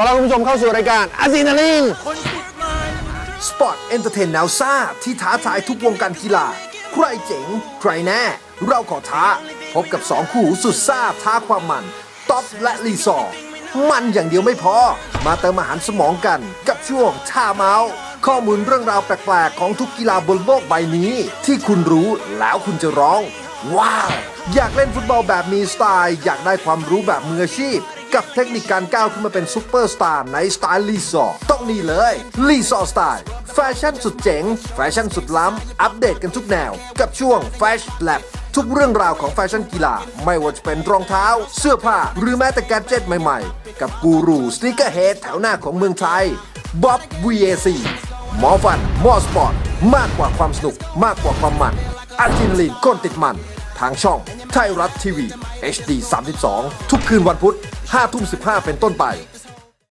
ต้อนรับคุณผู้ชมเข้าสู่รายการอาซีนาลิงสปอร์ตเอนเตอร์เทนแนวซ่าที่ท้าทายทุกวงการกีฬา ใครเจ๋ง ใครแน่ เราขอท้า พบกับสองคู่หูสุดซ่าท้าความมันท็อปและรีซอร์มันอย่างเดียวไม่พอ มาเติมอาหารสมองกันกับช่วงท่าเมาส์ข้อมูลเรื่องราวแปลกๆ ของทุกกีฬาบนโลกใบนี้ ที่คุณรู้แล้วคุณจะร้อง ว้าว อยากเล่นฟุตบอลแบบมีสไตล์ อยากได้ความรู้แบบมืออาชีพ กับเทคนิคการก้าวขึ้นมาเป็นซุปเปอร์สตาร์ในสไตล์รีสอร์ต้องนี่เลยรีสอร์สไตล์แฟชั่นสุดเจ๋ง แฟชั่นสุดล้ำ อัปเดตกันทุกแนว กับช่วง f a s h Lab ทุกเรื่องราวของแฟชั่นกีฬา ไม่ว่าจะเป็นรองเท้า เสื้อผ้า หรือแม้แต่แกเจิตใหม่ๆ กับกูรูสติกเกอร์เฮดแถวหน้าของเมืองไทยบ๊อบ VAC หมอฟันมอสปอร์ต มากกว่าความสนุก มากกว่าความมันอะดรีนาลีนก้นติดมัน ทางช่อง ไทยรัฐทีวี HD 32 ทุกคืนวันพุธ5ทุ่ม15 เป็นต้นไป